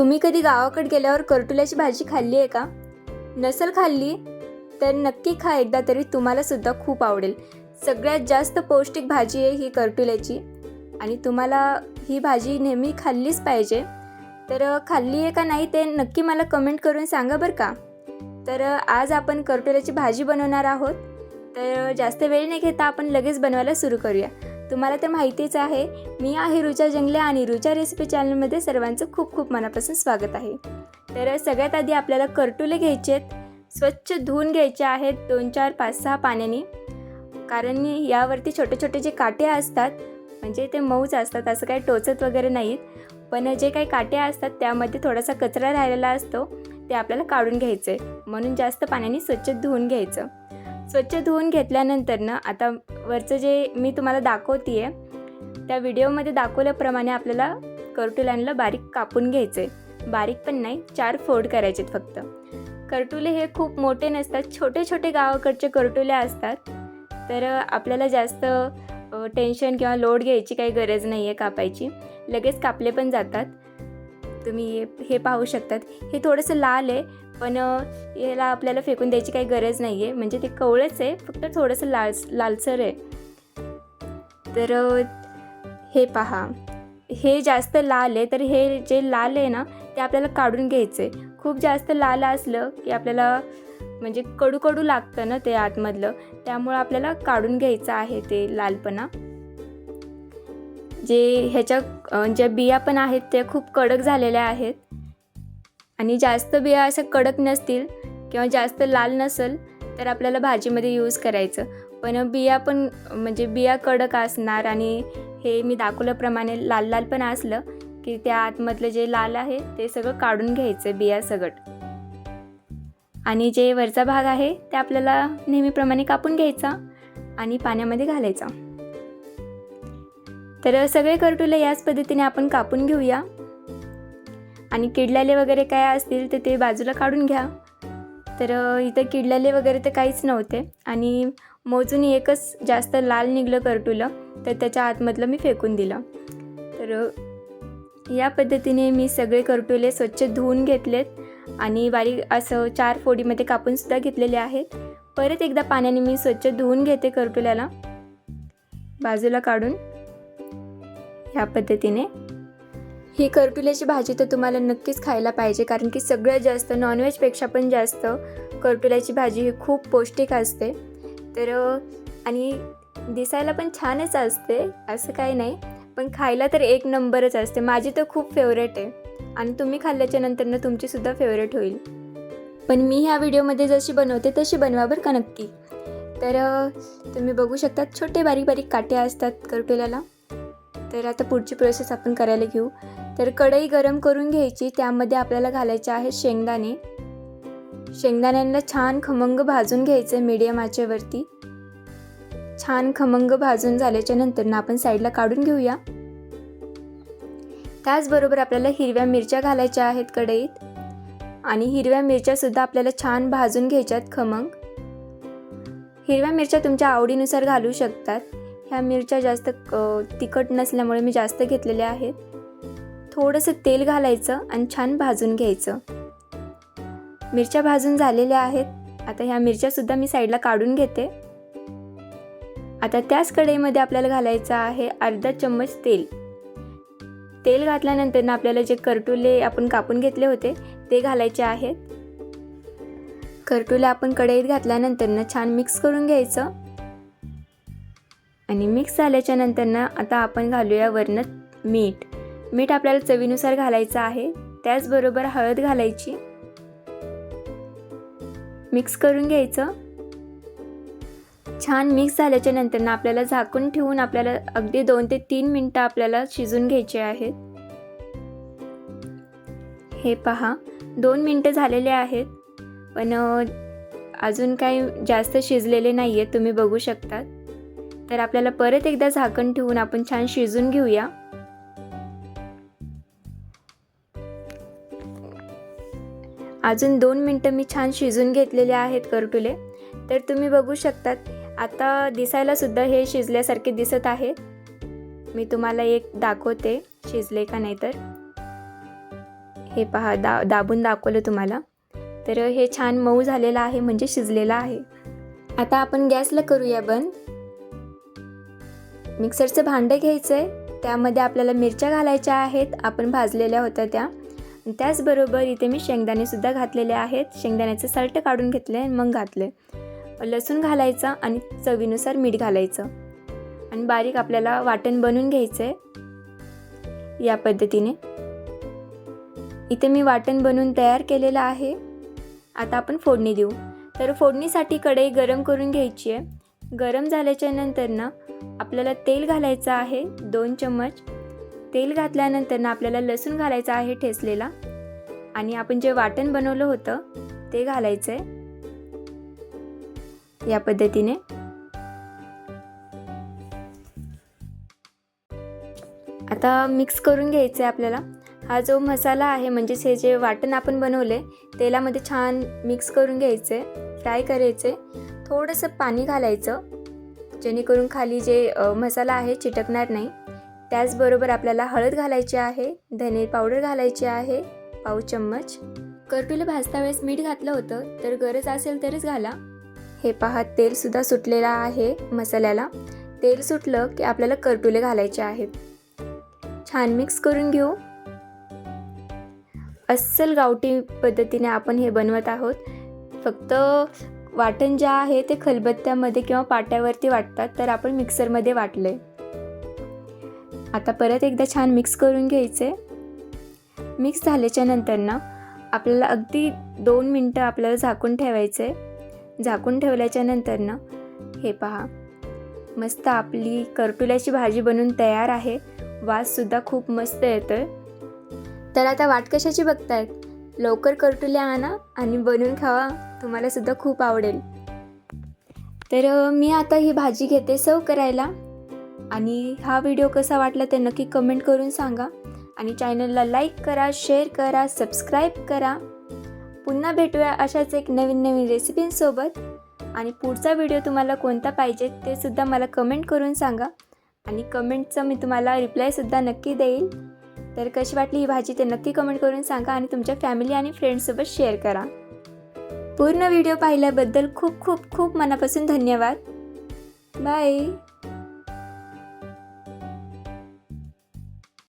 तुम्ही कधी गावाकडे गेल्यावर करटुल्याची भाजी खाल्ली आहे का? नसेल खाल्ली? तर नक्की खा एकदा तरी तुम्हाला सुद्धा खूप आवडेल. सगळ्यात जास्त पौष्टिक भाजी आहे ही करटुल्याची. आणि तुम्हाला ही भाजी नेहमी खाल्लीच पाहिजे. तर खाल्ली आहे का नाही ते नक्की मला कमेंट करून सांगा बरं का? तर आज आपण करटुल्याची भाजी बनवणार आहोत. तर जास्त वेळ नाही घेता आपण लगेच बनवायला सुरू करूया. तुम्हाला तर माहितीच आहे मी आहे रुचा जंगले आणि रुचा रेसिपी चॅनलमध्ये सर्वांचं खूप खूप मनापासून स्वागत आहे. तर सगळ्यात आधी आपल्याला करटुले घ्यायचे आहेत स्वच्छ धुवून घ्यायचे आहेत दोन चार पाच सहा पाण्याने. कारण यावरती छोटे छोटे जे काटे असतात म्हणजे ते मऊच असतात असं काही टोचत वगैरे नाहीत. पण जे काही काटे असतात त्यामध्ये थोडासा कचरा राहिलेला असतो ते आपल्याला काढून घ्यायचं आहे म्हणून जास्त पाण्याने स्वच्छ धुवून घ्यायचं. स्वच्छ धुवून घेतल्यानंतर ना आता वरचं जे मी तुम्हाला दाखवते आहे त्या व्हिडिओमध्ये दाखवल्याप्रमाणे आपल्याला करटुल्यांना बारीक कापून घ्यायचं आहे बारीक पण नाही चार फोड करायचे फक्त. करटुले हे खूप मोठे नसतात छोटे छोटे गावाकडचे करटुले असतात. तर आपल्याला जास्त टेन्शन किंवा लोड घ्यायची काही गरज नाही आहे कापायची. लगेच कापले पण जातात. तुम्ही हे- हे पाहू शकतात. हे थोडंसं लाल आहे पण याला आपल्याला फेकून द्यायची काही गरज नाही आहे म्हणजे ते कवळंच आहे फक्त थोडंसं लाल लालसर आहे. तर हे पहा. हे जास्त लाल आहे तर हे जे लाल आहे ना ते आपल्याला काढून घ्यायचं आहे खूप जास्त लाल असलं की आपल्याला म्हणजे कडू कडू लागतं ना ते आतमधलं. त्यामुळं आपल्याला काढून घ्यायचं आहे ते लालपणा. जे ह्याच्या ज्या बिया पण आहेत त्या खूप कडक झालेल्या आहेत. आणि जास्त बिया असं कडक नसतील किंवा जास्त लाल नसेल तर आपल्याला भाजीमध्ये यूज करायचं. पण बिया पण म्हणजे बिया कडक असणार आणि हे मी दाखवल्याप्रमाणे लाल लाल पण असलं की त्या आतमधलं जे लाल आहे ते सगळं काढून घ्यायचं बिया सगट. आणि जे वरचा भाग आहे ते आपल्याला नेहमीप्रमाणे कापून घ्यायचा आणि पाण्यामध्ये घालायचा. तर सगळे करटुले याच पद्धतीने आपण कापून घेऊया. आणि किडलेले वगैरे काय असतील तर ते बाजूला काढून घ्या. तर इथं किडलेले वगैरे तर काहीच नव्हते. आणि मोजून एकच जास्त लाल निघलं करटुलं तर त्याच्या आतमधलं मी फेकून दिलं. तर या पद्धतीने मी सगळे करटुले स्वच्छ धुवून घेतलेत. आणि बारीक असं चार फोडीमध्ये कापूनसुद्धा घेतलेले आहेत. परत एकदा पाण्याने मी स्वच्छ धुवून घेते करटुल्याला. बाजूला काढून. ह्या पद्धतीने. ही करटुल्याची भाजी तर तुम्हाला नक्कीच खायला पाहिजे कारण की सगळ्यात जास्त नॉनव्हेजपेक्षा पण जास्त करटुल्याची भाजी ही खूप पौष्टिक असते. तर आणि दिसायला पण छानच असते असं काही नाही. पण खायला तर एक नंबरच असते. माझी तर खूप फेवरेट आहे. आणि तुम्ही खाल्ल्याच्या नंतरनं तुमचीसुद्धा फेवरेट होईल. पण मी ह्या व्हिडिओमध्ये जशी बनवते तशी बनवा बरं का नक्की. तर तुम्ही बघू शकता छोटे बारीक बारीक काटे असतात करटुल्याला. तर आता पुढची प्रोसेस आपण करायला घेऊ. तर कढई गरम करून घ्यायची. त्यामध्ये आपल्याला घालायचे आहेत शेंगदाणे. शेंगदाण्यांना छान खमंग भाजून घ्यायचं मीडियम आचेवरती. छान खमंग भाजून झाल्याच्यानंतर ना आपण साईडला काढून घेऊया. त्याचबरोबर आपल्याला हिरव्या मिरच्या घालायच्या आहेत कढईत. आणि हिरव्या मिरच्यासुद्धा आपल्याला छान भाजून घ्यायच्यात खमंग. हिरव्या मिरच्या तुमच्या आवडीनुसार घालू शकतात. ह्या मिरच्या जास्त तिखट नसल्यामुळे मी जास्त घेतलेल्या आहेत. थोडंसं तेल घालायचं आणि छान भाजून घ्यायचं. मिरच्या भाजून झालेल्या आहेत. आता ह्या मिरच्यासुद्धा मी साईडला काढून घेते. आता त्याच कढईमध्ये आपल्याला घालायचं आहे अर्धा चम्मच तेल. तेल घातल्यानंतर ना आपल्याला जे करटुले आपण कापून घेतले होते ते घालायचे आहेत. करटुले आपण कढईत घातल्यानंतर ना छान मिक्स करून घ्यायचं. आणि मिक्स झाल्याच्यानंतर ना आता आपण घालूया वरनं मीठ. मीठ आपल्याला चवीनुसार घालायचं आहे. त्याचबरोबर हळद घालायची. मिक्स करून घ्यायचं. छान मिक्स झाल्याच्यानंतर ना आपल्याला झाकून ठेवून आपल्याला अगदी दोन ते तीन मिनटं आपल्याला शिजून घ्यायचे आहेत. हे पहा दोन मिनटं झालेले आहेत. पण अजून काही जास्त शिजलेले नाही आहेत तुम्ही बघू शकतात. तर आपल्याला परत एकदा झाकण ठेवून आपण छान शिजून घेऊया. अजून दोन मिनटं मी छान शिजून घेतलेले आहेत करटुले. तर तुम्ही बघू शकतात आता दिसायला सुद्धा हे शिजल्यासारखे दिसत आहेत मी तुम्हाला एक दाखवते शिजले का नाही तर. हे पहा दा दाबून दाखवलं तुम्हाला. तर हे छान मऊ झालेलं आहे म्हणजे शिजलेलं आहे. आता आपण गॅसला करूया बंद. मिक्सरचं भांडं घ्यायचं आहे त्यामध्ये आपल्याला मिरच्या घालायच्या आहेत आपण भाजलेल्या होत्या त्या. त्याचबरोबर इथे मी शेंगदाणेसुद्धा घातलेले आहेत. शेंगदाण्याचं सल्ट काढून घेतले आणि मग घातले लसूण घालायचं आणि चवीनुसार मीठ घालायचं. आणि बारीक आपल्याला वाटण बनवून घ्यायचं आहे या पद्धतीने. इथे मी वाटण बनवून तयार केलेलं आहे. आता आपण फोडणी देऊ. तर फोडणीसाठी कढई गरम करून घ्यायची आहे. गरम झाल्याच्यानंतर ना आपल्याला तेल घालायचं आहे. दोन चम्मच. तेल घातल्यानंतर ना आपल्याला लसूण घालायचा आहे ठेचलेला. आणि आपण जे वाटण बनवलं होतं ते घालायचं आहे या पद्धतीने. आता मिक्स करून घ्यायचं आहे आपल्याला. हा जो मसाला आहे म्हणजेच हे जे वाटण आपण बनवले तेलामध्ये छान मिक्स करून घ्यायचे फ्राय करायचे थोडंसं पाणी घालायचं जेणेकरून खाली जे मसाला आहे चिटकणार नाही. त्याचबरोबर आपल्याला हळद घालायची आहे धने पावडर घालायची आहे पाव चम्मच. करटुले भाजता वेळेस मीठ घातलं होतं तर गरज असेल तरच घाला. हे पहा तेलसुद्धा सुटलेलं आहे मसाल्याला. तेल सुटलं की आपल्याला करटुले घालायचे आहेत. छान मिक्स करून घेऊ. अस्सल गावठी पद्धतीने आपण हे बनवत आहोत. फक्त वाटण जे आहे ते खलबत्त्यामध्ये किंवा पाट्यावरती वाटतात तर आपण मिक्सरमध्ये वाटलं आहे आता परत एकदा छान मिक्स करून घ्यायचे. मिक्स झाल्याच्यानंतर ना आपल्याला अगदी दोन मिनटं आपल्याला झाकून ठेवायचे. झाकून ठेवल्याच्या नंतर ना हे पहा. मस्त आपली करटुल्याची भाजी बनून तयार आहे. वाससुद्धा खूप मस्त येतो आहे तर आता वाट कशाची बघतायत? लवकर करटुल्या आणा आणि बनवून खावा. तुम्हालासुद्धा खूप आवडेल. तर मी आता ही भाजी घेते सर्व करायला. आणि हा व्हिडिओ कसा वाटला ते नक्की कमेंट करून सांगा. आणि चॅनलला लाईक करा शेअर करा सबस्क्राईब करा. पुन्हा भेटूया अशाच एक नवीन नवीन रेसिपींसोबत आणि पुढचा व्हिडिओ तुम्हाला कोणता पाहिजे ते सुद्धा मला कमेंट करून सांगा. आणि कमेंटचं मी तुम्हाला रिप्लायसुद्धा नक्की देईल. तर कशी वाटली ही भाजी ते नक्की कमेंट करून सांगा आणि तुमच्या फॅमिली आणि फ्रेंड्ससोबत शेअर करा. पूर्ण व्हिडिओ पाहिल्याबद्दल खूप खूप खूप मनापासून धन्यवाद. बाय